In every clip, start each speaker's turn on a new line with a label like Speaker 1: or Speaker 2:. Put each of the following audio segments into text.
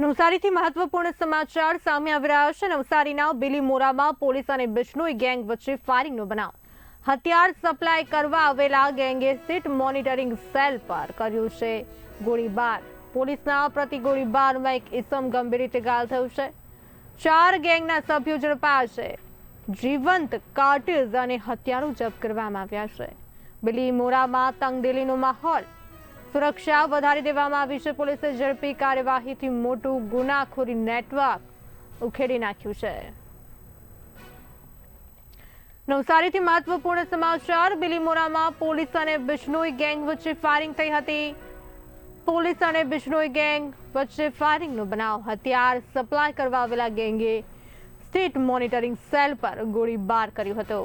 Speaker 1: નવસારીથી મહત્વપૂર્ણ સમાચાર સામે આવી રહ્યા છે. નવસારીના બિલીમોરામાં પોલીસ અને બિશ્નોઈ ગેંગ વચ્ચે ફાયરિંગનો બનાવ. હથિયાર સપ્લાય કરવા આવેલા ગેંગે સીટ મોનિટરિંગ સેલ પર કર્યું છે. ગોળીબાર. પોલીસના પ્રતિ ગોળીબારમાં એક ઇસમ ગંભીર રીતે ઘાયલ થયું છે. ચાર ગેંગના સભ્યો ઝડપાયા છે. જીવંત કાર્ટિઝ અને હથિયારો જપ્ત કરવામાં આવ્યા છે. બિલીમોરામાં તંગદિલીનો માહોલ. સુરક્ષા વધારી દેવામાં આવી છે. પોલીસે ઝડપી કાર્યવાહીથી મોટું ગુનાખોરી નેટવર્ક ઉખેડી નાખ્યું છે. નવસારીથી મહત્વપૂર્ણ સમાચાર, બિલીમોરામાં પોલીસ અને બિશ્નોઈ ગેંગ વચ્ચે ફાયરિંગ થઈ હતી. પોલીસ અને બિશ્નોઈ ગેંગ વચ્ચે ફાયરિંગનો બનાવ, હથિયાર સપ્લાય કરવા આવેલા ગેંગે સ્ટેટ મોનિટરિંગ સેલ પર ગોળીબાર કર્યો હતો.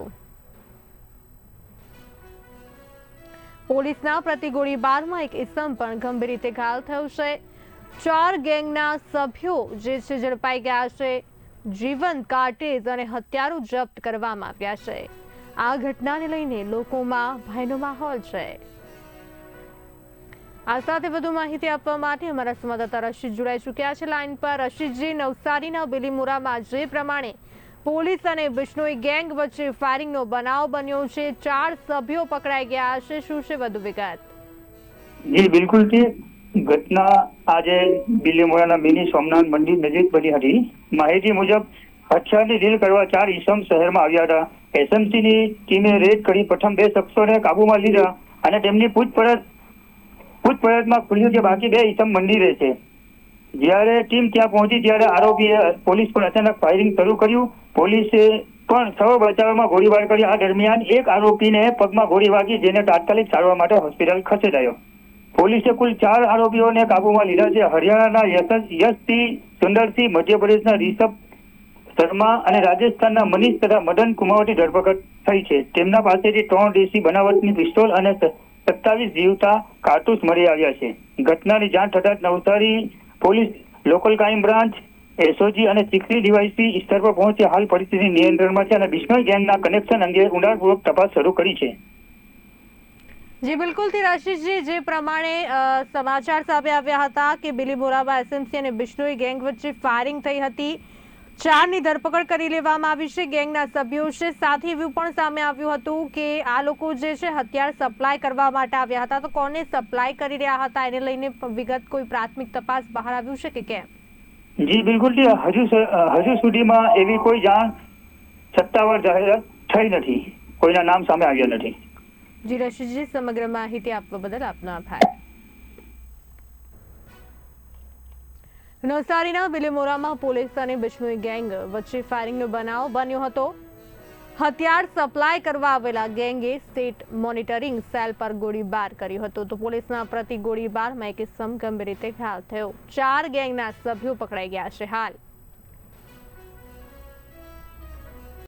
Speaker 1: પોલીસના પ્રતિ ગોળીબારમાં એક ઇસમ પણ ગંભીર રીતે ઘાયલ થયો છે. ચાર ગેંગના સભ્યો જે છે ઝડપાઈ ગયા છે. જીવંત કાર્ટેજ અને હત્યારો જપ્ત કરવામાં આવ્યા છે. આ ઘટનાને લઈને લોકોમાં ભયનો માહોલ છે. આ સાથે વધુ માહિતી આપવા માટે અમારા સંવાદદાતા રશીદ જોડાઈ ચૂક્યા છે. લાઈન પર રશીદજી નવસારીના બિલીમોરામાં જે પ્રમાણે પોલીસ અને બિશ્નોઈ ગેંગ વચ્ચે ફાયરિંગનો બનાવ બન્યો છે. ચાર સભ્યો પકડાઈ ગયા છે. શું છે વધુ વિગત?
Speaker 2: જી, બિલકુલ તે ઘટના આજે બિલીમોરાના મિની સોમનાથ મંદિર નજીક બની હતી. માહિતી મુજબ, હથિયારની ડીલ કરવા ચાર ઈસમ શહેરમાં આવ્યા હતા. એસએમસીની ટીમે રેડ કરી પ્રથમ બે શખ્સોને કાબુમાં લીધા અને તેમની પૂછપરછ પૂછપરછમાં ખુલ્યું કે બાકી બે ઈસમ મંદિરે છે. જ્યારે ટીમ ત્યાં પહોંચી, ત્યારે આરોપીએ પોલીસ પર અચાનક ફાયરિંગ શરૂ કર્યું. પોલીસે પણ સૌ બચાવમાં ગોળીબાર કર્યો આ દરમિયાન એક આરોપીને પગમાં ગોળી વાગી, જેને તાત્કાલિક સારવાર માટે હોસ્પિટલ ખસેડાયો. પોલીસે કુલ ચાર આરોપીઓને કાબુમાં લીધા છે. હરિયાણાના યશસિંહ સુંદરસિંહ મધ્યપ્રદેશના રિષભ શર્મા અને રાજસ્થાનના મનીષ તથા મદન કુમાવતી ધરપકડ થઈ છે. તેમના પાસેથી ત્રણ દેશી બનાવટની પિસ્તોલ અને સત્તાવીસ જીવતા કારતૂસ મળી આવ્યા છે. ઘટનાની જાણ થતા Navsari police local crime branch, SOG અને ચીખલી ડીવાયસી સ્તર પર પહોંચી. હાલ પરિસ્થિતિ નિયંત્રણમાં છે અને બિશ્નોઈ ગેંગના કનેક્શન અંગે ઊંડાણપૂર્વક તપાસ શરૂ કરી છે.
Speaker 1: જી, બિલકુલથી રાશિષજી જે પ્રમાણે સમાચાર સામે આવ્યા હતા કે બિલીમોરામાં એસએમસી અને બિશ્નોઈ ગેંગ વચ્ચે ફાયરિંગ થઈ હતી. ચારની ધરપકડ કરી લેવામાં આવી છે. ગેંગના સભ્યો છે. સાથે એવું પણ સામે આવ્યું હતું કે આ લોકો જે છે હથિયાર સપ્લાય કરવા માટે આવ્યા હતા. તો કોને સપ્લાય કરી રહ્યા હતા? એને લઈને વિગત કોઈ પ્રાથમિક તપાસ બહાર આવ્યું છે કે કેમ?
Speaker 2: જી બિલકુલ હજુ હજુ સુધીમાં એવી કોઈ જાણ સત્તાવાર જાહેરાત થઈ નથી. કોઈના નામ સામે આવ્યા નથી.
Speaker 1: જી રશિજી સમગ્ર માહિતી આપવા બદલ આપનો આભાર. નવસારીના વિલેમોરામાં પોલીસ અને બિશ્નોઈ ગેંગ વચ્ચે ફાયરિંગનો બનાવ બન્યો હતો. હથિયાર સપ્લાય કરવા આવેલા ગેંગે સ્ટેટ મોનિટરિંગ સેલ પર ગોળીબાર કર્યો હતો તો પોલીસના પ્રતિ ગોળીબારમાં એક ઇસમ રીતે ઘાયલ થયો. ચાર ગેંગના સભ્યો પકડાઈ ગયા છે હાલ.